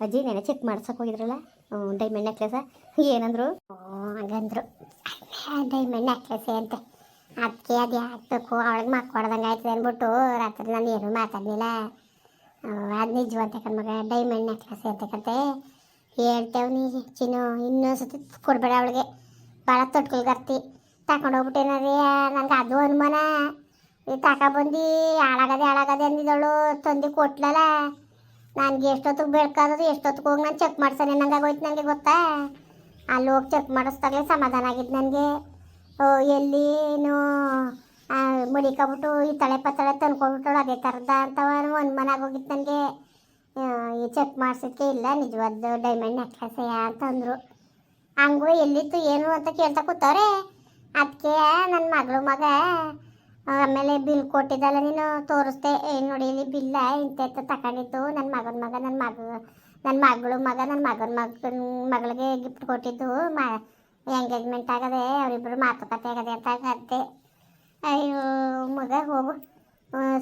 ಅಜ್ಜಿ ನೆನೆ ಚೆಕ್ ಮಾಡ್ಸಕ್ಕೆ ಹೋಗಿದ್ರಲ್ಲ? ಡೈಮಂಡ್ ನೆಕ್ಲೆಸ ಏನಂದ್ರು? ಹಂಗಂದ್ರು. ಡೈಮಂಡ್ ನೆಕ್ಲೆಸೆ ಅಂತ. ಅದಕ್ಕೆ ಅದು ಹಾಕ್ಬೇಕು ಅವಳಿಗೆ ಮಕ್ಕೊಡ್ದಂಗೆ ಆಯ್ತದೆ ಅಂದ್ಬಿಟ್ಟು ರಾತ್ರಿ ನಾನು ಏನೂ ಮಾತಾಡಲಿಲ್ಲ. ಅದು ನಿಜವಂತ ಮಗ. ಡೈಮಂಡ್ ನೆಕ್ಲೆಸ್ ಅಂತಕಂತೆ ಹೇಳ್ತೇವೆ ನೀ, ಚಿನ್ನು. ಇನ್ನೊಂದ್ಸತಿ ಕೊಡಬೇಡ ಅವಳಿಗೆ. ಭಾಳ ತೊಟ್ಕೊಳ್ಗರ್ತಿ ತಗೊಂಡು ಹೋಗ್ಬಿಟ್ಟೇನಾರಿ ನನಗೆ ಅದು ಅನುಮಾನ. ಈ ತಗೊಬಂದು ಹಾಳಾಗದೆ ಹಾಳಾಗದೆ ಅಂದಿದ್ದವಳು ತಂದು ಕೊಟ್ಲಲ್ಲ. ನನಗೆ ಎಷ್ಟೊತ್ತಿಗೆ ಬೇಕಾದ್ರೆ ಎಷ್ಟೊತ್ತಿಗೆ ಹೋಗಿ ನಾನು ಚೆಕ್ ಮಾಡ್ಸೋಣ, ನಂಗೆ ಆಗೋಯ್ತು ನನಗೆ ಗೊತ್ತಾ? ಅಲ್ಲಿ ಹೋಗಿ ಚೆಕ್ ಮಾಡಿಸ್ದಾಗಲೇ ಸಮಾಧಾನ ಆಗಿದ್ದು ನನಗೆ. ಓ ಎಲ್ಲಿನು ಮುಡಿಕೊಬಿಟ್ಟು ಈ ತಳೆ ಪತ್ತಳೆ ತಂದ್ಕೊಂಡ್ಬಿಟ್ಟು ಅದೇ ಥರದ ಅಂತ ಅನುಮಾನ ಆಗೋಗಿತ್ತು ನನಗೆ. ಈ ಚೆಕ್ ಮಾಡಿಸೋಕ್ಕೆ ಇಲ್ಲ, ನಿಜವಾದ ಡೈಮಂಡ್ ನೆಕ್ಲೆಸೆಯ ಅಂತಂದರು ಹಂಗೂ ಎಲ್ಲಿತ್ತು, ಏನು ಅಂತ ಕೇಳ್ತಾ ಕೂತವ್ರೆ. ಅದಕ್ಕೆ ನನ್ನ ಮಗಳು ಮಗ ಆಮೇಲೆ ಬಿಲ್ ಕೊಟ್ಟಿದ್ದಲ್ಲ ನೀನು, ತೋರಿಸ್ದೆ ನೋಡಿ ಇಲ್ಲಿ ಬಿಲ್ಲ ಇಂಥ ತಗೊಂಡಿದ್ದು ನನ್ನ ಮಗನ ಮಗ ನನ್ನ ಮಗ ನನ್ನ ಮಗಳು ಮಗ ನನ್ನ ಮಗನ ಮಗನ ಮಗಳಿಗೆ ಗಿಫ್ಟ್ ಕೊಟ್ಟಿದ್ದು. ಮಾ ಎಂಗೇಜ್ಮೆಂಟ್ ಆಗದೆ ಅವರಿಬ್ಬರು ಮಾತುಕತೆ ಆಗದೆ ಅಂತ ಅದ್ದೆ ಅಯ್ಯೋ, ಮಗ, ಹೋಗು.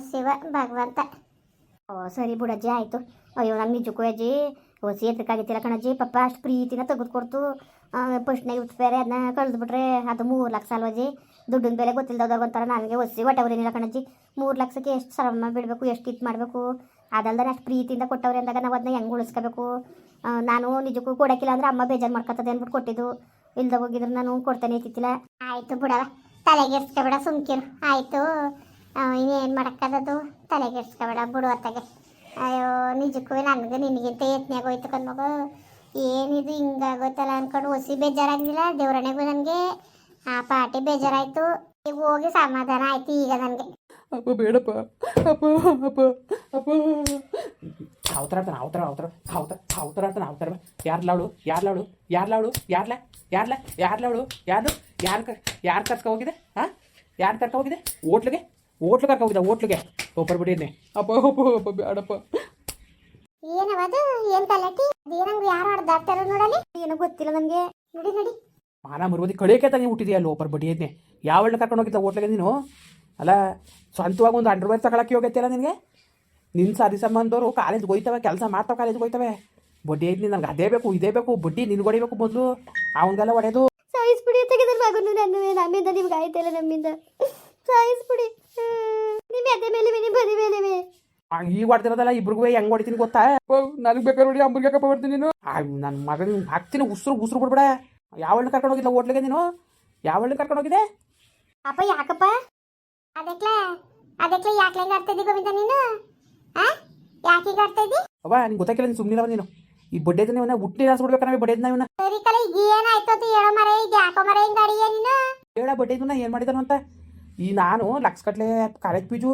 ಶಿವ, ಭಗವಂತ. ಓ, ಸರಿ ಬಿಡಜ್ಜಿ, ಆಯಿತು. ಅಯ್ಯೋ ನಂಗೆ ನಿಜಕ್ಕೂ ಅಜ್ಜಿ ಹೊಸಿ ಎತ್ತಕ್ಕಾಗಿತ್ತಿಲ್ಲ ಕಣಜ್ಜಿ ಪಪ್ಪ ಅಷ್ಟು ಪ್ರೀತಿನ ತೆಗೆದುಕೊಡ್ತು. ಪಸ್ಟ್ನಾಗ ಇಟ್ಟು ಬೇರೆ ಅದನ್ನ ಕಳೆದ್ಬಿಟ್ರೆ ಅದು ಮೂರು ಲಕ್ಷ ಸಾಲವಾಜಿ ದುಡ್ಡಿನ ಬೆಲೆ ಗೊತ್ತಿಲ್ಲದವ್ರಿಗೆ ಒಂಥರ ನನಗೆ ಒಸಿ ಹೊಟ್ಟೆ ಅವ್ರೇನಿಲ್ಲ ಕಣಜ್ಜಿ. ಮೂರು ಲಕ್ಷಕ್ಕೆ ಎಷ್ಟು ಶ್ರಮ ಬಿಡಬೇಕು, ಎಷ್ಟು ಇದು ಮಾಡಬೇಕು? ಅದಲ್ದೇ ಅಷ್ಟು ಪ್ರೀತಿಯಿಂದ ಕೊಟ್ಟವ್ರೆ ಅಂದಾಗ ನಾವು ಅದನ್ನ ಹೆಂಗೆ ಉಳಿಸ್ಕೋಬೇಕು? ನಾನು ನಿಜಕ್ಕೂ ಕೊಡೋಕ್ಕಿಲ್ಲ ಅಂದ್ರೆ ಅಮ್ಮ ಬೇಜಾರು ಮಾಡ್ಕೊತದೆ ಅಂದ್ಬಿಟ್ಟು ಕೊಟ್ಟಿದ್ದು. ಇಲ್ದ ಹೋಗಿದ್ರೆ ನಾನು ಕೊಡ್ತಾನೆ ಇತ್ತಿಲ್ಲ ಆಯಿತು ಬಿಡವ ತಲೆಗೆಡ್ಸ್ಕೊಬೇಡ ಸುಮ್ಕಿರು. ಆಯಿತು. ಇನ್ನೇನು ಮಾಡೋಕ್ಕದದು? ತಲೆಗೆಡ್ಸ್ಕೊಬೇಡ ಬಿಡು ಅತ್ತಗೆ. ಅಯ್ಯೋ, ನಿಜಕ್ಕೂ ನನಗೆ ನಿನಗಿಂತ ಯತ್ನಾಗ ಹೋಯ್ತು ಕಣ್ಮಗು ಏನಿದು ಹಿಂಗಾಗೋಯ್ತಲ್ಲ ಅನ್ಕೊಂಡು ಹೊಸಿ ಬೇಜಾರಾಗಲಿಲ್ಲ. ದೇವ್ರನೆಗೂ ನನಗೆ, ಆ ಪಾಟಿ ಬೇಜಾರಾಯಿತು. ಈಗ ಹೋಗಿ ಸಮಾಧಾನ ಆಯ್ತು ಈಗ ನನಗೆ. ಅಪ್ಪ, ಬೇಡಪ್ಪ. ಅಪ್ಪ ಅಪ್ಪ ಅಪ್ಪ. ಅವತರ ಆಡ್ತಾನೆ ಅವತರ ಅವತರ ಅವತರ ಯಾರ್ ಆಡ್ತಾನೆ ಅವತರ ಯಾರ್ಲಾವಳು ಯಾರ್ಲಾವಳು ಯಾರ್ಲಾವಳು ಯಾರ್ಲ ಯಾರ್ಲ ಯಾರ್ಲಾಳು ಯಾರು ಯಾರು ಯಾರು ಕರ್ಕ ಹೋಗಿದೆ? ಹಾಂ ಯಾರು ಕರ್ಕ ಹೋಗಿದೆ? ಹೋಟ್ಲಿಗೆ? ಹೋಟ್ಲು ಕರ್ಕ ಹೋಗಿದೆ ಹೋಟ್ಲಿಗೆ ಒಬ್ಬರು ಬಿಡಿದ್ನೆ ಅಪ್ಪ ಅಪ್ಪ ಅಪ್ಪ ಬೇಡಪ್ಪ ಏನವದು? ಏನು ಕಲಟಿ ಅದೇನಂಗೆ ಯಾರು ಆಡ್ದಾಡ್ತಾರೋ ನೋಡಲಿ ಏನೋ ಗೊತ್ತಿಲ್ಲ ನನಗೆ. ನೋಡಿ ನೋಡಿ. ಮಾನ ಮರುವದಿ ಕಳಿಯಕ್ಕೆ ತಾನೇ ಹುಟ್ಟಿದೆಯಾ ಅಲ್ಲಿ ಒಬ್ಬರು ಬಡಿಯದ್ನೆ ಯಾವಳನ್ನ ಕರ್ಕೊಂಡು ಹೋಗಿದ್ದ ಹೋಟ್ಲಿಗೆ ನೀನು? ಅಲ್ಲ ಸ್ವಂತವಾಗಿ ಒಂದು ಅಂಡರ್ವೇರ್ ತಗೊಳಕ್ಕೆ ಹೋಗತ್ತಿಲ್ಲ ನಿನಗೆ? ನಿನ್ನ ಸರಿ ಸಂಬಂಧವರು ಕಾಲೇಜ್ಗೆ ಹೋಯ್ತವೆ ಕೆಲಸ ಮಾಡ್ತಾವೆ ಕಾಲೇಜ್ಗೆ ಹೋಯ್ತವೆ. ಬಡ್ಡಿ ಐತಿ ನನಗೆ ಅದೇ ಬೇಕು ಇದೇ ಬೇಕು ಬಡ್ಡಿ ನಿನ್ಗೆ ಹೊಡಿಬೇಕು ಮೊದಲು. ಅವನಿಗೆಲ್ಲ ಹೊಡೆದು. ಸಾಯಿಸ್ಬಿಡಿ ತೆಗೆದ್ರೆ ಮಗನು ನನ್ನ ನಮ್ಮಿಂದ ನಿಮ್ಗೆ ಆಯ್ತಲ್ಲ ನಮ್ಮಿಂದ. ಸಾಯಿಸ್ಬಿಡಿ. ನಿಮ್ಮ ಎದೆ ಮೇಲೆ ನಿಮ್ಮ ಬದಿ ಮೇಲೆ ಈಗ ಹೊಡ್ತಿರೋದಲ್ಲ ಇಬ್ರಿಗೂ ಹೆಂಗ್ ಹೊಡಿತೀನಿ ಗೊತ್ತಾ? ನನಗೆ ಬೇಕಾದ್ರೆ ನೋಡಿ ಅಂಬರ್ಗೆ ಕಪ್ಪ ಬರ್ತೀನಿ ನೀನು? ನನ್ನ ಮಗನ ಹಾಕ್ತೀನಿ ಉಸಿರು ಉಸಿರು ಬಿಡ್ಬೇಡ. ಯಾವಳನ್ನ ಕರ್ಕೊಂಡು ಹೋಗಿಲ್ಲ ಹೋಟ್ಲಿಗೆ ನೀನು? ಯಾವಳನ್ನ ಕರ್ಕೊಂಡು ಹೋಗಿದೆ ಅಪ್ಪ ಯಾಕಪ್ಪ? ಅದಕ್ಕೆ ಅದಕ್ಕೆ ಯಾಕೆ ಹೆಂಗ್ ಆಡ್ತಾ ಇದ್ದಿ ಗೋವಿಂದ ನೀನು? ಆ? ಯಾಕೆ ಈಗ ಆಡ್ತಾ ಇದ್ದಿ? ಅವ ನಿಂಗೆ ಗೊತ್ತಾಗಿಲ್ಲ ನೀನು ಸುಮ್ಮನಿಲ್ಲ ನೀನು. ಈ ಬಡ್ಡೆದ ನೀವು ಹುಟ್ಟಿ ಹಾಸ್ಬಿಡ್ಬೇಕು ನಾವು ದಿನ ನಾವು ಸರಿ ಕಲ ಈಗ ಏನಾಯ್ತು ಅಂತ ಹೇಳೋ ಮರ ಈಗ ಯಾಕೋ ಮರ ಹಿಂಗೆ ಅಡಿಯ ನೀನು? ಹೇಳ ಬಡ್ಡೆದು ಏನು ಮಾಡಿದಾನು ಅಂತ? ಈ ನಾನು ಲಕ್ಷ ಕಾಲೇಜ್ ಫೀಜು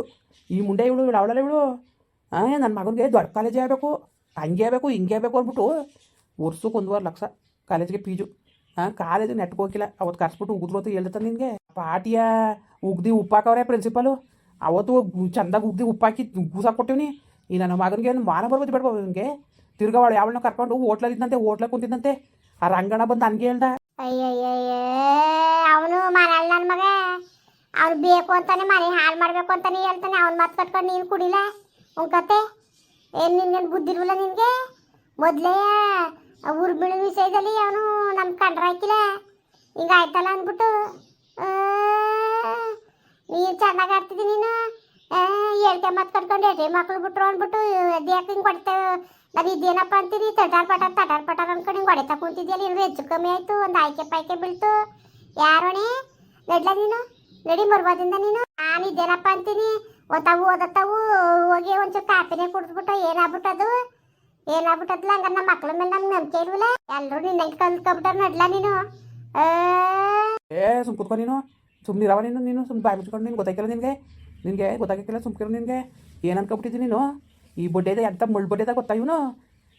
ಈ ಮುಂಡೆ ಇವಳು ಇವಳು ಅವಳಲ್ಲ ಇವಳು. ನನ್ನ ಮಗನಿಗೆ ದೊಡ್ಡ ಕಾಲೇಜೇ ಆಗಬೇಕು, ಹಂಗೆ ಆಗಬೇಕು, ಹಿಂಗೆ ಆಗಬೇಕು ಅಂದ್ಬಿಟ್ಟು ವರ್ಷಕ್ಕೆ ಒಂದೂವರೆ ಲಕ್ಷ ಕಾಲೇಜ್ಗೆ ಫೀಜು ಹಾಂ ಕಾಲೇಜು ನೆಟ್ಗೆ ಹೋಗಿಲ್ಲ, ಅವತ್ತು ಕರ್ಸ್ಬಿಟ್ಟು ಉಗಿದ್ರು ಅಂತ ನಿನಗೆ. ಪಾಟಿಯ ಉಗ್ದಿ ಉಪ್ಪಾಕವ್ರೆ ಪ್ರಿನ್ಸಿಪಲು ಅವತ್ತು ಚಂದಾಗಿ ಉಗ್ದಿ ಉಪ್ಪಾಕಿ ಗೂಸಾಕ್ ಕೊಟ್ಟಿವ್ನಿ. ಈ ನನ್ನ ಮಗನಿಗೆ ಏನು ಮಾನ ಬರ್ಬೋದು ಬೇಡ ತಿರ್ಗಾ ಅವಳು ಯಾವಳನ್ನ ಕರ್ಕೊಂಡು ಹೋಟ್ಲಲ್ಲಿದ್ದಂತೆ ಹೋಟ್ಲಕ್ಕೆ ಕುಂತಿದ್ದಂತೆ. ಆ ರಂಗಣ ಬಂದು ನನಗೆ ಹೇಳ್ದ. ಅಯ್ಯಯ್ಯಯ್ಯ ಅವನು ಮನೆಯಲ್ಲಿ ನನ್ನ ಮಗ ಅವ್ನು ಬೇಕು ಅಂತಾನೆ ಮನೆ ಹಾಳು ಮಾಡಬೇಕು ಅಂತಾನೆ ಹೇಳ್ತಾನೆ. ಅವ್ನು ಮಾತು ಕಟ್ಕೊಂಡು ನೀನು ಕುಡಿಲ್ಲ ಅವ್ನ ಕತೆ? ಏನು ಬುದ್ಧಿ ಇಲ್ವಲ್ಲ ನಿನಗೆ? ಮೊದಲೇ ಉರ್ಬಿಳು ವಿಷಯದಲ್ಲಿ ಅವನು ನಮ್ಮ ಕಂಡ್ರ ಹಾಕಿಲ್ಲ. ಆಯ್ತಲ್ಲ ಅಂದ್ಬಿಟ್ಟು ನೀನು ಚೆನ್ನಾಗಿ ಆಡ್ತಿದ್ದಿ ನೀನು? ಹೇಳ್ಕೆ ಮಾತು ಕಟ್ಕೊಂಡು ಎಷ್ಟೇ ಮಕ್ಳು ಬಿಟ್ರು ಅಂದ್ಬಿಟ್ಟು ಅದ್ಯಾಕೆ ಹಿಂಗೆ ಕೊಡ್ತೇವೆ ನಾನು ಇದೇನಪ್ಪ ಅಂತೀನಿ? ತಟಾರ್ ಪಟಾರ್ ತಟಾರ್ ಪಟಾರ್ ಅನ್ಕೊಂಡು ಹಿಂಗೆ ಹೊಡೆತಾ ಕೂತಿದ್ಯಲ್ಲ. ಇನ್ನು ಹೆಚ್ಚು ಕಮ್ಮಿ ಆಯಿತು. ಒಂದು ಆಯ್ಕೆ ಪಾಯ್ಕೆ ಬೀಳ್ತು. ಯಾರೋಣೆ ನಡ್ಲ ನೀನು? ನಡಿ ಮರ್ಬೋದಿಂದ ನೀನು? ನಾನು ಇದೇನಪ್ಪ ಅಂತೀನಿ. ಓದ್ತಾವು ಓದತ್ತಾವು ಹೋಗಿ ಒಂಚೂರು ಕಾಪಿನೇ ಕುಡಿದ್ಬಿಟ್ಟು ಏನಾಗ್ಬಿಟ್ಟದು ಏನಾಗ್ಬಿಟ್ಟದ್ಲ ಹಂಗ ನಮ್ಮ ಮಕ್ಳ ಮೇಲೆ ನಮ್ಗೆ ನಂಬಿಕೆ ಇಲ್ವಲ್ಲ? ಎಲ್ಲರೂ ನಿನ್ನ ಕಲ್ತ್ಕೊಂಬಿಟ್ಟಾರ ನಡ್ಲ ನೀನು? ಏ ಸುಮ್ ಕುತ್ಕೊ ನೀನು. ಸುಮ್ಮನಿರವ ನೀನು ನೀನು ಸುಮ್ಮನೆ ಬಾಯಿ ಮುಚ್ಕೊಂಡು ನೀನು ಗೊತ್ತಾಗಿಲ್ಲ ನಿನಗೆ. ನಿನಗೆ ಗೊತ್ತಾಗಿಲ್ಲ ಸುಮ್ಕಿರೋ ನಿನಗೆ. ಏನು ಅನ್ಕೊಬಿಟ್ಟಿದ್ದೀನಿ ನೀನು? ಈ ಬಡ್ಡೆದ ಎಂತ ಮುಳ್ಳು ಬಡ್ಡೆದ ಗೊತ್ತಾ ಇವನು?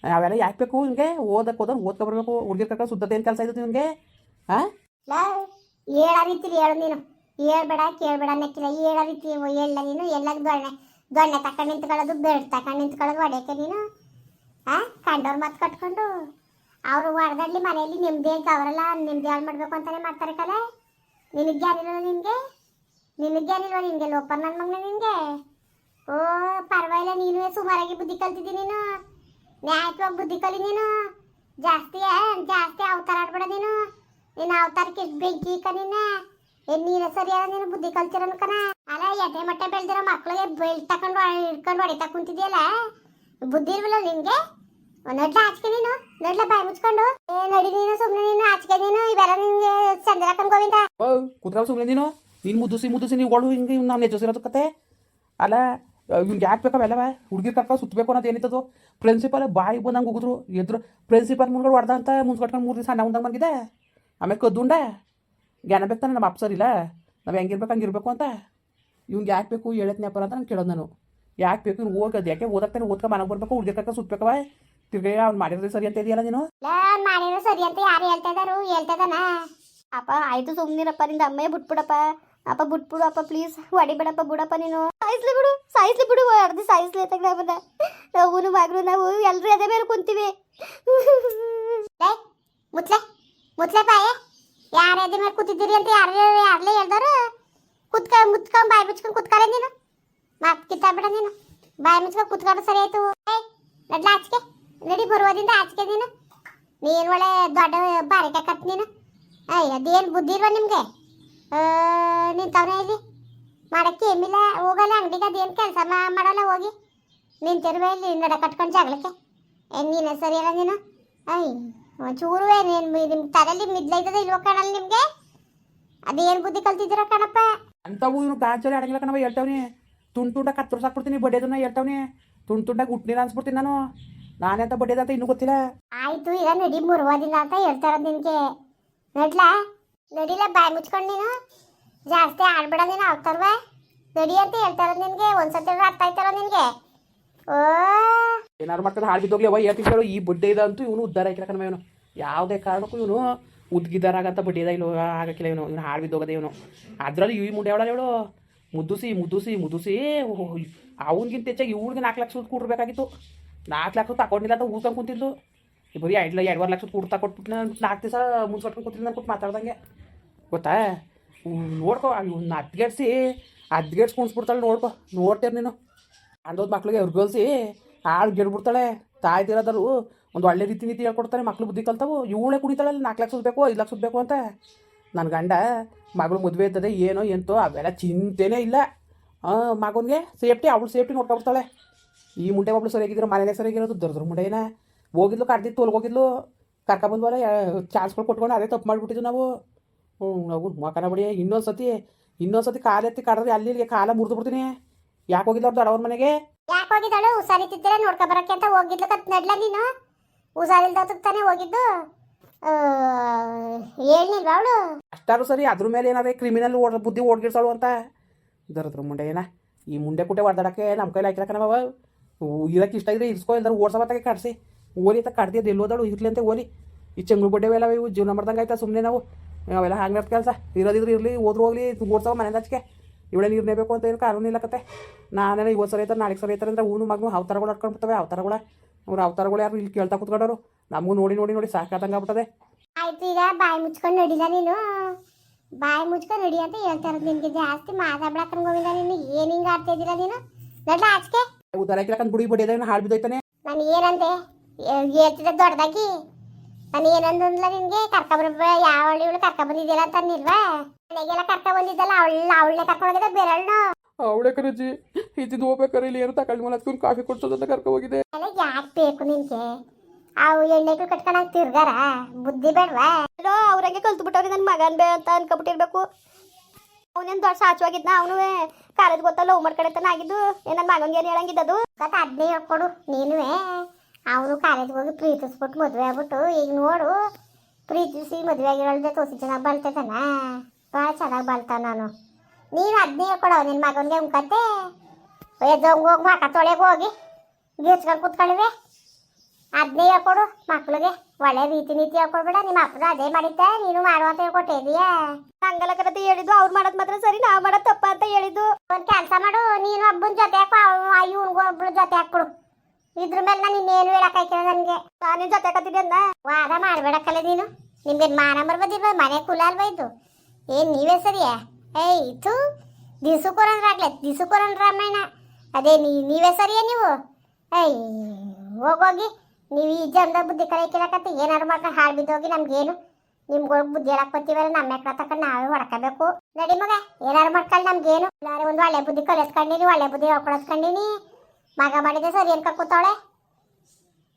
ಅವೆಲ್ಲ ಯಾಕೆ ಬೇಕು ನಿನಗೆ? ಓದಕ್ಕೆ ಹೋದ್ರೆ ಓದ್ಕೊಬರ್ಬೇಕು ಹುಡುಗಿರ್ ಕರ್ಕೊಂಡು ಸುದ್ದತೆ ಏನು ಕೆಲಸ ಇದ್ದು ನಿನಗೆ? ಹಾಂ ಹೇಳ ರೀತಿಲಿ ಹೇಳು ನೀನು. ಹೇಳ್ಬೇಡ, ಕೇಳ್ಬೇಡ ಅನ್ನಕ್ಕಿಲ್ಲ. ಏಳ ರೀತಿ ಹೇಳ ನೀನು ಎಲ್ಲ ದೊಣ್ಣೆ ದೊಣ್ಣೆ ತಕೊಂಡು ನಿಂತ್ಕೊಳ್ಳೋದು ಬೇಡ ತಕೊಂಡು ನಿಂತ್ಕೊಳ್ಳೋದು ಹೊಡೆಯಕ್ಕೆ ನೀನು. ಆ, ಕಂಡವ್ರ ಮಾತು ಕಟ್ಕೊಂಡು. ಅವರು ಹೊಡೆದಲ್ಲಿ ಮನೆಯಲ್ಲಿ ನಿಮ್ದು ಅಂತ ಅವರೆಲ್ಲ ನಿಮ್ದು ಹಾಳು ಮಾಡಬೇಕು ಅಂತಾನೆ ಮಾಡ್ತಾರೆ ಕಲೆ. ನಿನಗೆ ಜ್ಞಾನಿಲ್ವ ನಿನಗೆ? ನಿನಗೆ ಯಾರಿಲ್ವ ನಿನಗೆ? ಲೋಪ ನನ್ನ ಮಗನ ನಿನಗೆ? ಓ, ಪರವಾಗಿಲ್ಲ ನೀನು ಸುಮಾರಾಗಿ ಬುದ್ಧಿ ಕಲ್ತಿದ್ದಿ ನೀನು. ನ್ಯಾಯತ್ವಾಗಿ ಬುದ್ಧಿ ಕಲಿ ನೀನು. ಜಾಸ್ತಿ ಜಾಸ್ತಿ ಅವತಾರ ಆಡ್ಬೇಡ ನೀನು. ನಿನ್ನ ಅವತಾರಕ್ಕೆ ಬೆಂಕಿ ಕ ನಿನ್ನ. ಏನ್ ನೀನು ಸರಿಯಾದ ನೀನು ಬುದ್ಧಿ ಕಲ್ತಿರೋನು ಕಣ. ಅಲ್ಲ, ಎದೆ ಮಟ್ಟ ಬೆಳ್ದಿರೋ ಮಕ್ಳಿಗೆ ಬೆಲ್ಟ್ ತಕೊಂಡು ಹಿಡ್ಕೊಂಡು ಹೊಡಿತಾ ಕುಂತಿದ್ಯಲ್ಲ? ಬುದ್ಧಿ ಇಲ್ವಲ್ಲ ನಿನ್ಗೆ ನಡ್ಲ ಆಚಕೆ ನೀನು, ನಡ್ಲ ಬಾಯಿ ಮುಚ್ಕೊಂಡು. ಏ, ನಡಿ ನೀನು ಸುಮ್ಮನೆ ನೀನು ಆಚಕೆ ನೀನು ಇವೆಲ್ಲ ನಿನ್ಗೆ ಚಂದ್ರ ಹಾಕೊಂಡ್ ಗೋವಿಂದ. ಓ ಕುತ್ಕೊಳ್ಳೋ ಸುಮ್ಮನೆ ನೀನು. ನೀನು ಮುದ್ದುಸಿ ಮುದ್ದುಸಿ, ನೀವು ಒಳು ಹಿಂಗೆ ನಾವು ನೆಚ್ಚಿಸಿರೋದು ಕತೆ. ಅಲ್ಲ ಇವ್ನಿಗೆ ಯಾಕೆ ಬೇಕಾವೆಲ್ಲವ ಹುಡುಗಿರ್ ಕರ್ಕೊಂಡು ಸುತ್ತಬೇಕು ಅನ್ನೋದು ಏನಿತ್ತದು? ಪ್ರಿನ್ಸಿಪಲ್ ಬಾಯಿ ಬಂದಂಗೆ ಹೋಗಿದ್ರು ಎದ್ರು ಪ್ರಿನ್ಸಿಪಲ್ ಮುಂದ್ಗಡೆ ಹೊಡೆದ ಅಂತ ಮೂರು ದಿವಸ ಅಣ್ಣ ಮುಂದಂಗೆ ಬಂದಿದೆ. ಆಮೇಲೆ ಕದ್ದುಂಡ. ಜ್ಞಾನ ಬೇಕು ನಮ್ಮ ಅಪ್ಪ ಸರ್ ಇಲ್ಲ ನಾವು ಹೆಂಗಿರ್ಬೇಕು ಹಂಗಿರ್ಬೇಕು ಅಂತ. ಇವ್ನಿಗೆ ಯಾಕೆ ಬೇಕು ಹೇಳತ್ನಪ್ಪ ಅಂತ ನಾನು ಕೇಳೋದು ನಾನು. ಯಾಕೆ ಬೇಕು, ಇವ್ನು ಹೋಗೋದು ಯಾಕೆ? ಓದಕ್ತಾನೆ ಓದ್ಕೊ, ಮನೆಗೆ ಬರ್ಬೇಕು ಸುತ್ಬೇಕು ಸುತ್ತಬೇಕವ ತಿರ್ಗಿ ಅವ್ನು ಮಾಡಿದ್ರೆ ಸರಿ ಅಂತ ಇದೆಯಲ್ಲ ನೀನು? ಮಾಡಿರೋ ಸರಿ ಅಂತ ಯಾರು ಹೇಳ್ತಾ ಇದಾರು? ಅಪ್ಪ, ಆಯ್ತು ಸುಮ್ಮನಿರಪ್ಪ ನಿಂದ ಅಮ್ಮೇ ಬಿಟ್ಬಿಡಪ್ಪ. ಅಪ್ಪ ಬಿಟ್ಬಿಡು ಅಪ್ಪ ಪ್ಲೀಸ್ ಹೊಡಿಬೇಡಪ್ಪ, ಬಿಡಪ್ಪ ನೀನು. ಸಾಯಿಸ್ಲಿ ಬಿಡು ಸಾಯಿಸ್ಲಿ ಬಿಡು, ಅರ್ಧ ಸಾಯಿಸ್ಲಿ ಅಂತ ನಮ್ಮನ್ನ ನಾವು ಮಗರು ನಾವು ಎಲ್ಲರೂ ಅದೇ ಮೇಲೆ ಕುಂತೀವಿ. ಮುತ್ಲೆ ಮುತ್ಲೆ ಬಾಯೆ. ಯಾರ ಎದೆ ಮೇಲೆ ಕೂತಿದ್ದೀರಿ ಅಂತ ಯಾರು ಯಾರ್ಲೇ ಹೇಳ್ದಾರು ಕುತ್ಕ ಮುತ್ಕೊಂಡ್ ಬಾಯಿ ಮುಚ್ಕೊಂಡ್ ಕುತ್ಕಾರೆ ನೀನು. ಮಾತ್ ಕಿತ್ತಾಡ್ಬಿಡ ನೀನು. ಬಾಯಿ ಮುಚ್ಕೊಂಡ್ ಕುತ್ಕೊಂಡು ಸರಿ ಆಯ್ತು. ನಡ್ಲ ಆಚೆಗೆ. ನಡಿ ಬರುವುದಿಂದ ಆಚೆಗೆ ನೀನು. ನೀನ್ ಒಳ್ಳೆ ದೊಡ್ಡ ಬಾರಿಕೆ ಕತ್ ನೀನು. ಅಯ್ಯ ಅದೇನು ಬುದ್ಧಿ ಇಲ್ವಾ ನಿಮ್ಗೆ? ನಿಂತವನೇ ಇಲ್ಲಿ. ಮಾಡಕ್ಕೆ ಏಮಿಲ್ಲ ಹೋಗಲ್ಲ ಅಂಗಡಿಗೆ, ಅದೇನು ಕೆಲಸ ಮಾಡಲ್ಲ ಹೋಗಿ. ನಿಂತಿರುವೆ ಇಲ್ಲಿ ನಡ ಕಟ್ಕೊಂಡು ಏ ನೀನೇ ಸರಿಯಲ್ಲ ನೀನು. ಅಯ್ಯ ಒಂಚೂರು ಏನು ನಿಮ್ಮ ತಲೆಯಲ್ಲಿ ಮಿದ್ಲೈತದ ಇಲ್ವ ಕಾಣಲ್ಲ ನಿಮಗೆ? ಅದೇನು ಬುದ್ಧಿ ಕಲ್ತಿದ್ದೀರ ಕಣಪ್ಪ? ಅಂಥವು ಇವನು ಗಾಂಚಲಿ ಅಡಗಿಲ್ಲ ಕಣವ ಹೇಳ್ತಾವ್ನಿ. ತುಂಡು ತುಂಡ ಕತ್ತರ್ಸಾಕ್ಬಿಡ್ತೀನಿ ಬಡ್ಡೆದನ್ನ ಹೇಳ್ತಾವ್ನಿ. ತುಂಡು ತುಂಡಾಗಿ ಹುಟ್ಟಿಲ್ಲ ಅನ್ಸ್ಬಿಡ್ತೀನಿ ನಾನು. ನಾನೆಂತ ಬಡ್ಡೆದಂತ ಇನ್ನೂ ಗೊತ್ತಿಲ್ಲ. ಆಯ್ತು ಈಗ ನಡಿ ಮುರುವಾದಿಲ್ಲ ಅಂತ ಹೇಳ್ತಾರ ನಿನ್ಗೆ ನಡ್ಲಾ? ನಡಿಲ ಬಾಯಿ ಮುಚ್ಕೊಂಡು ನೀನು. ಜಾಸ್ತಿ ಆಡ್ಬೇಡ ನೀನು ಆಗ್ತಾರವ. ನಡಿ ಅಂತ ಹೇಳ್ತಾರ ನಿನ್ಗೆ ನಿನಗೆ ಒಂದ್ಸತಿ ಅರ್ಥ ಆಯ್ತಾರ ನಿನಗೆ ಓ ಏನಾರು ಮಾಡ್ಕೊಂಡು ಹಾಡು ಬಿದ್ದೋಗ್ಲಿ ಅವ ಹೇಳ್ತೀವಿ ಕೇಳು, ಈ ಬಡ್ಡೆ ಇದೆ ಅಂತೂ ಇವನು ಉದ್ದಾರ ಆಯ್ಕಿಲ್ಲ ಕಣವ ಇವನು. ಯಾವುದೇ ಕಾರಣಕ್ಕೂ ಇವನು ಉದ್ಗಿದಾರಾಗಂತ ಬಡ್ಡಿ ಇದೆ, ಇಲ್ಲ, ಆಗಕ್ಕಿಲ್ಲ ಇವನು. ಇವನು ಹಾಡು ಬಿದ್ದೋಗದೆ ಇವನು. ಅದರಲ್ಲಿ ಈ ಮುಂಡೆ ಅವಳ ಇವಳು ಮುದ್ದುಸಿ ಮುದ್ದುಸಿ ಮುದ್ದುಸಿ. ಅವನಿಗಿಂತ ಹೆಚ್ಚಾಗಿ ಇವಳಿಗೆ ನಾಲ್ಕು ಲಕ್ಷ ಕೊಡ್ಬೇಕಾಗಿತ್ತು. ನಾಲ್ಕು ಲಕ್ಷ ತಗೊಂಡಿಲ್ಲ ಅಂತ ಊದ್ಕೊಂಡು ಕುಂತಿದ್ಲು. ಬರೀ ಎರಡು ಎರಡುವರೆ ಲಕ್ಷ ಕೊಡ್ತಾ ಕೊಟ್ಬಿಟ್ಟು ನಾಲ್ಕು ದಿವಸ ಮುನ್ಸ್ಕೊಟ್ಕೊಂಡು ಕೂತಿಲ್ಲ ನಾನು ಮಾತಾಡ್ದಂಗೆ. ಗೊತ್ತಾ? ನೋಡ್ಕೊ, ಇವ್ನ ಅದ್ಗೆಡ್ಸಿ ಹದ್ಗೆಡ್ಸಿ ಕುಣಿಸ್ಬಿಡ್ತಾಳೆ, ನೋಡ್ಕೊ. ನೋಡ್ತೀರಿ ನೀನು. ಅಂದೋದ್ ಮಕ್ಳಿಗೆ ಹುರ್ಗಲ್ಸಿ ಗೆಲ್ಬಿಡ್ತಾಳೆ ತಾಯಿ ತಿರೋದಲ್ಲೂ ಒಂದು ಒಳ್ಳೆ ರೀತಿ ನೀತಿ ಹೇಳ್ಕೊಡ್ತಾರೆ, ಮಕ್ಳು ಬುದ್ಧಿ ಕಲ್ತಾವು. ಇವಳೇ ಕುಡಿತಾಳಲ್ಲ ನಾಲ್ಕು ಲಕ್ಷ ಬೇಕು, ಐದು ಲಕ್ಷ ಬೇಕು ಅಂತ. ನನ್ನ ಗಂಡ, ಮಗಳು ಮದುವೆ ಇದ್ದದೆ ಏನೋ ಎಂತೋ, ಅವೆಲ್ಲ ಚಿಂತೆನೇ ಇಲ್ಲ. ಮಗನಿಗೆ ಸೇಫ್ಟಿ, ಅವಳು ಸೇಫ್ಟಿ ನೋಡ್ಕೊಬಿಡ್ತಾಳೆ ಈ ಮುಂಡೆ ಒಬ್ಳು ಸರಿಯಾಗಿದ್ರು ಮನೆಯೇ ಸರಿಯಾಗಿರೋದು ದೊಡ್ಡ ಮುಂಡೆನ. ಹೋಗಿದ್ಲು ಕಡ್ದಿತ್ತು ತೋಲ್ ಹೋಗಿದ್ಲು ಕರ್ಕೊಂಬಂದ್ವಲ್ಲ ಚಾನ್ಸ್ಗಳು ಕೊಟ್ಕೊಂಡು ಅದೇ ತಪ್ಪು ಮಾಡಿಬಿಟ್ಟಿದ್ವಿ ನಾವು. ಹ್ಞೂ ಮಕನ ಬಿಡಿ ಇನ್ನೊಂದು ಸತಿ ಇನ್ನೊಂದು ಸತಿ ಕಾಲು ಎತ್ತಿ ಕಡ್ದ್ರೆ ಅಲ್ಲಿ ಇಲ್ಲಿಗೆ ಕಾಲ ಮುರಿದು ಬಿಡ್ತೀನಿ. ಯಾಕೆ ಹೋಗಿದ್ಲು ಅವ್ರದ್ದು ದೊಡ್ಡವ್ರ ಮನೆಗೆ? ಯಾಕೆ ಹೋಗಿದ್ದಾಳು? ಹುಷಾರಿತ್ತಿದ್ದೀರ ನೋಡ್ಕೊ ಬರಕ್ಕೆ ಅಂತ ಹೋಗಿದ್ಲು ಕತ್ ನಡ್ಲ ನೀನು? ಹುಷಾರಿಲ್ದೋತಕ್ ತಾನೇ ಹೋಗಿದ್ದು. ಹೇಳಿಲ್ವ ಅವಳು? ಅಷ್ಟಾರು ಸರಿ, ಅದ್ರ ಮೇಲೆ ಏನಾದ್ರೆ ಕ್ರಿಮಿನಲ್ ಓಡ್, ಬುದ್ಧಿ ಓಡ್ಗಿರ್ಸಾಳು ಅಂತ? ದರದ್ರ ಮುಂಡೆ ಏನ? ಈ ಮುಂಡೆ ಕುಟೆ ಹೊಡೆದಾಡಕ್ಕೆ ನಮ್ಮ ಕೈಲಿ ಹಾಕಿಲ್ಲ ಕಣವ ಇರಕ್ಕೆ ಇಷ್ಟ ಇದ್ರೆ ಇರ್ಸ್ಕೊ ಇಲ್ದಾರ ಓಡ್ಸಬತ್ತಾಗೆ ಕಟ್ಸಿ. ಓಲಿ ಅಂತ ಕಡ್ದಿದ್ದು ಎಲ್ಲೋದಳು ಇರ್ಲಿ ಅಂತ ಓಲಿ. ಈ ಚೆಂಗ್ಳು ಬಡ್ಡೆವೆಲ್ಲ ಇವು, ಜೀವನ ಮಾಡ್ದಂಗೆ ಆಯ್ತಾ ಸುಮ್ಮನೆ ನಾವು? ಅವೆಲ್ಲ ಹಂಗೆ ಕೆಲಸ. ಇರೋದಿದ್ರೆ ಇರಲಿ, ಹೋದ್ರು ಹೋಗ್ಲಿ ಓಡ್ಸವ ಮನೆ ಹಚ್ಕೆ. ಇವಳೆ ನೀರು ಬೇಕು ಅಂತ ಏನು ಕಾರಣ ಇಲ್ಲ ಕತೆ ನಾನೆಲ್ಲ ಇವತ್ತು ಸರಿ ಐತಾರೆ ನಾಳೆಗೆ ಸರಿ ಐತಾರೆ ಅಂದ್ರೆ ಹೂನು ಮಗನು ಅವತಾರಗಳು ಅಟ್ಕೊಂಡ್ಬಿಡ್ತವೆ ಅವತಾರಗಳ. ಅವ್ರು ಅವತಾರಗಳು ಯಾರು ಇಲ್ಲಿ ಕೇಳ್ತಾ ಕುತ್ಕೊಂಡವ್ರು. ನಮಗೂ ನೋಡಿ ನೋಡಿ ನೋಡಿ ಸಾಕಾದಂಗೆ ಆಗ್ಬಿಟ್ಟದೆ. ಆಯ್ತು ಈಗ ಬಾಯಿ ಮುಚ್ಕೊಂಡು ನಡಿಲ್ಲ ನೀನು? ಬಾಯಿ ಮುಚ್ಕೊಂಡು ನಡಿ ಅಂತ ಹೇಳ್ತಾ ಇರೋದು ಜಾಸ್ತಿ. ಮಾತಾಡ್ಬೇಡ ಗೋವಿಂದ ನೀನು ಏನ್ ಹಿಂಗ ಆಡ್ತಾ ಇದ್ದೀರಾ ನೀನು? ನಡ್ಲ ಆಚೆಗೆ. ಉದಾರ ಹಾಕಿಲ್ಲ ಬುಡಿ ಬಡಿಯೋದಾಗ ಹಾಳು ಬಿದ್ದೋಯ್ತಾನೆ? ನಾನು ಏನಂದೆ? ಏ- ಹೇಳ್ತಿದ್ದೆ ದೊಡ್ಡದಾಗಿ. ನಾನು ಏನಂದ್ಲ ನಿನ್ಗೆ? ಕರ್ಕೊಂಬರ್ಬ ಯಾವ ಇವಳು ಕರ್ಕೊಂಬಂದಿದ್ದಿಲ್ಲ ಅಂತ ಅನ್ನಿಲ್ವಾ? ಮನೆಗೆಲ್ಲ ಕರ್ಕೊಂಬಂದಿದ್ದಲ್ಲ ಅವಳ ಅವಳನ್ನೇ ಕರ್ಕೊಂಡೋಗಿದ್ದ ಬೇರೆಳ್ನು? ಅವಳೆ ಕರಜಿ ಇದ್ದಿದ್ದು ಹೋಗ್ಬೇಕಾರೆ ಇಲ್ಲಿ ಏನು ತಗೊಂಡು ಮಲಸ್ಕೊಂಡು ಕಾಫಿ ಕೊಡ್ಸೋದಂತ ಕರ್ಕೊ ಹೋಗಿದೆ ಎಲ್ಲ ಯಾಕೆ ಬೇಕು ನಿನ್ಗೆ? ಅವು ಎಣ್ಣೆಗಳು ಕಟ್ಕೊಂಡಾಗ ತಿರ್ಗಾರ? ಬುದ್ಧಿ ಬೇಡವಾ? ಏನೋ ಅವ್ರಂಗೆ ಕಲ್ತು ಬಿಟ್ಟವ್ರಿ ನನ್ನ ಮಗನ್ ಬೇ ಅಂತ ಅನ್ಕೊಬಿಟ್ಟಿರ್ಬೇಕು. ಅವನೇನು ದೊಡ್ಡ ಸಾಚವಾಗಿದ್ನ? ಅವನು ಕಾಲೇಜ್ ಗೊತ್ತಲ್ಲ ಲವ್ ಮಾಡ್ಕೊಳತನ ಆಗಿದ್ದು. ಏನ್ ನನ್ನ ಮಗನ್ಗೆ ಏನು ಹೇಳಂಗಿದ್ದದು? ಗೊತ್ತ ಅದನ್ನೇ ಹೇಳ್ಕೊಡು ನೀನುವೆ. ಅವನು ಕಾಲೇಜ್ಗೆ ಹೋಗಿ ಪ್ರೀತಿಸ್ಬಿಟ್ಟು ಮದುವೆ ಆಗ್ಬಿಟ್ಟು ಈಗ ನೋಡು ಪ್ರೀತಿಸಿ ಮದುವೆ ಆಗಿರೋಳ್ದೆ ತೋಸಿ ಚೆನ್ನಾಗಿ ಬಲ್ತೈತನ ಭಾಳ ಚೆನ್ನಾಗಿ ಬಲ್ತಾವ ನಾನು. ನೀನು ಅದನ್ನೇ ಹೇಳ್ಕೊಡವ ನಿನ್ನ ಮಗನಿಗೆ ಉಂಕತ್ತೆ ಎದ್ದೋಗಿ ಹೋಗಿ ಮಕ ತೊಳೆಗೆ ಹೋಗಿ ಗೀಚ್ಕೊಂಡು ಕೂತ್ಕೊಳ್ಳಿವೆ. ಅದನ್ನೇ ಹೇಳ್ಕೊಡು ಮಕ್ಳಿಗೆ ಒಳ್ಳೆ ರೀತಿ ನೀತಿ ಹೇಳ್ಕೊಡ್ಬೇಡ ನಿಮ್ಮ ಅಪ್ಪನ ಅದೇ ಮಾಡಿದ್ದೆ ನೀನು ಮಾಡುವ ಅಂತ ಹೇಳ್ಕೊಟ್ಟಿದೀಯಾ ಹಂಗಲ್ಲ ಕರತಿ ಹೇಳಿದ್ದು ಅವ್ರು ಮಾಡೋದು ಮಾತ್ರ ಸರಿ ನಾವು ಮಾಡೋದು ತಪ್ಪ ಅಂತ ಹೇಳಿದ್ದು. ಒಂದು ಕೆಲಸ ಮಾಡು ನೀನು ಹಬ್ಬನ ಜೊತೆ ಹಾಕು ಇವನ್ಗೂ ಒಬ್ಳು ಜೊತೆ ಹಾಕ್ಬಿಡು ಇದ್ರ ಇನ್ನೇನು ಹೇಳಕ್ಕಾಯ್ತಿಲ್ಲ ನನಗೆ? ನಾನೇನು ಜೊತೆ ಕತ್ತಿದ್ದೆ ಅಂದ? ವಾದ ಮಾಡ್ಬೇಡಕ್ಕಲ್ಲ ನೀನು. ನಿಮ್ಗೆ ಮಾನ ಬರ್ಬೋದಿಲ್ವ ಮನೆ ಕುಲ ಅಲ್ವಾ ಇದು? ಏನ್ ನೀವೇ ಸರಿಯಾ? ಏಯ್ ಇದು ದಿಸು ದಿವ್ಸಕ್ಕೊರಂದ್ ರಾಮಾಯಣ ಅದೇ ನೀ, ನೀವೇ ಸರಿಯಾ ನೀವು? ಏಯ್ ಹೋಗೋಗಿ ನೀವು ಈ ಜನ್ದ ಬುದ್ಧಿ ಕಲೆ ಕಲಿಯಕ್ಕಿರಕತ್ತೆ ಏನಾರು ಮಾಡ್ಕೊಂಡು ಹಾಳು ಬಿದ್ದೋಗಿ ನಮ್ಗೇನು? ನಿಮ್ಗಳಿಗೆ ಬುದ್ಧಿ ಹೇಳಕ್ ಬರ್ತೀವಲ್ಲ ನಮ್ಮ ತಕೊಂಡು ನಾವೇ ಹೊಡ್ಕೋಬೇಕು. ನಡಿ ಮಗ ಏನಾರು ಮಾಡ್ಕೊಂಡು ನಮ್ಗೇನು? ಎಲ್ಲಾರು ಒಂದು ಒಳ್ಳೆ ಬುದ್ಧಿ ಕಲಿಸ್ಕೊಂಡಿನಿ ಒಳ್ಳೆ ಬುದ್ಧಿ ಹೇಳ್ಕೊಳಸ್ಕೊಂಡಿನಿ. ಮಗ ಮಾಡಿದೆ ಸರಿ ಏನ್ಕ ಕೂತಾವಳೆ.